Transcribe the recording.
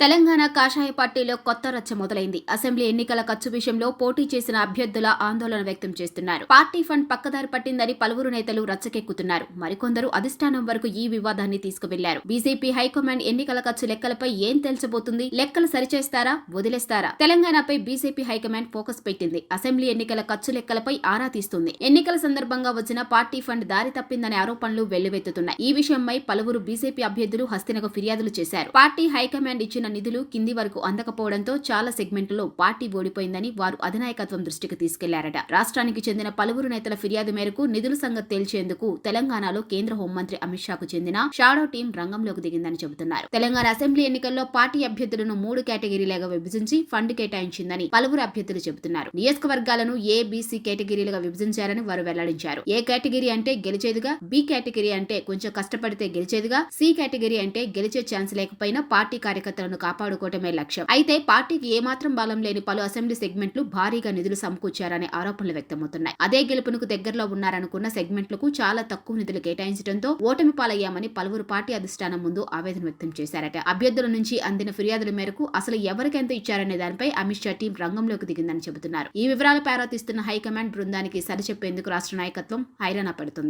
తెలంగాణ కాషాయ పార్టీలో కొత్త రచ్చ మొదలైంది. అసెంబ్లీ ఎన్నికల ఖర్చు విషయంలో పోటీ చేసిన అభ్యర్థుల ఆందోళన వ్యక్తం చేస్తున్నారు. పార్టీ ఫండ్ పక్కదారి పట్టిందని పలువురు నేతలు రచ్చకెక్కుతున్నారు. మరికొందరు అధిష్టానం వరకు ఈ వివాదాన్ని తీసుకువెళ్ళారు. బీజేపీ హైకమాండ్ ఎన్నికల ఖర్చు లెక్కలపై ఏం తెలిసబోతుంది లెక్కలు సరిచేస్తారా? వదిలేస్తారా? తెలంగాణపై బీజేపీ హైకమాండ్ ఫోకస్ పెట్టింది. అసెంబ్లీ ఎన్నికల ఖర్చు లెక్కలపై ఆరా తీస్తుంది. ఎన్నికల సందర్భంగా వచ్చిన పార్టీ ఫండ్ దారి తప్పిందనే ఆరోపణలు వెల్లువెత్తుతున్నాయి. ఈ విషయంపై పలువురు బీజేపీ అభ్యర్థులు హస్తినకు ఫిర్యాదులు చేశారు. పార్టీ హైకమాండ్ ఇచ్చిన నిధులు కింది వరకు అందకపోవడంతో చాలా సెగ్మెంట్లో పార్టీ ఓడిపోయిందని వారు అధినాయకత్వం దృష్టికి తీసుకెళ్ళారట. రాష్ట్రానికి చెందిన పలువురు నేతల ఫిర్యాదు మేరకు నిధుల సంగతి తేల్చేందుకు తెలంగాణలో కేంద్ర హోంమంత్రి అమిత్ షాకు చెందిన షాడో టీం రంగంలోకి దిగిందని చెబుతున్నారు. తెలంగాణ అసెంబ్లీ ఎన్నికల్లో పార్టీ అభ్యర్థులను మూడు కేటగిరీలుగా విభజించి ఫండ్ కేటాయించిందని పలువురు అభ్యర్థులు చెబుతున్నారు. నియోజకవర్గాలను ఏ బీసీ కేటగిరీలుగా విభజించారని వారు వెల్లడించారు. ఏ కేటగిరీ అంటే గెలిచేదిగా బి కేటగిరీ అంటే కొంచెం కష్టపడితే గెలిచేదిగా సి కేటగిరీ అంటే గెలిచే ఛాన్స్ లేకపోయినా పార్టీ కార్యకర్తలను కాపాడుకోవటమే లక్ష్యం. అయితే పార్టీకి ఏమాత్రం బలం లేని పలు అసెంబ్లీ సెగ్మెంట్లు భారీగా నిధులు సమకూర్చారనే ఆరోపణలు వ్యక్తమవుతున్నాయి. అదే గెలుపునకు దగ్గరలో ఉన్నారనుకున్న సెగ్మెంట్లకు చాలా తక్కువ నిధులు కేటాయించడంతో ఓటమి పాలయ్యామని పలువురు పార్టీ అధిష్టానం ముందు ఆవేదన వ్యక్తం చేశారట. అభ్యర్థుల నుంచి అందిన ఫిర్యాదుల మేరకు అసలు ఎవరికెంత ఇచ్చారనే దానిపై అమిత్ షా టీం రంగంలోకి దిగిందని చెబుతున్నారు. ఈ వివరాలు పారాతీస్తున్న హైకమాండ్ బృందానికి సరిచెప్పేందుకు రాష్ట్ర నాయకత్వం హైరాణ పడుతుంది.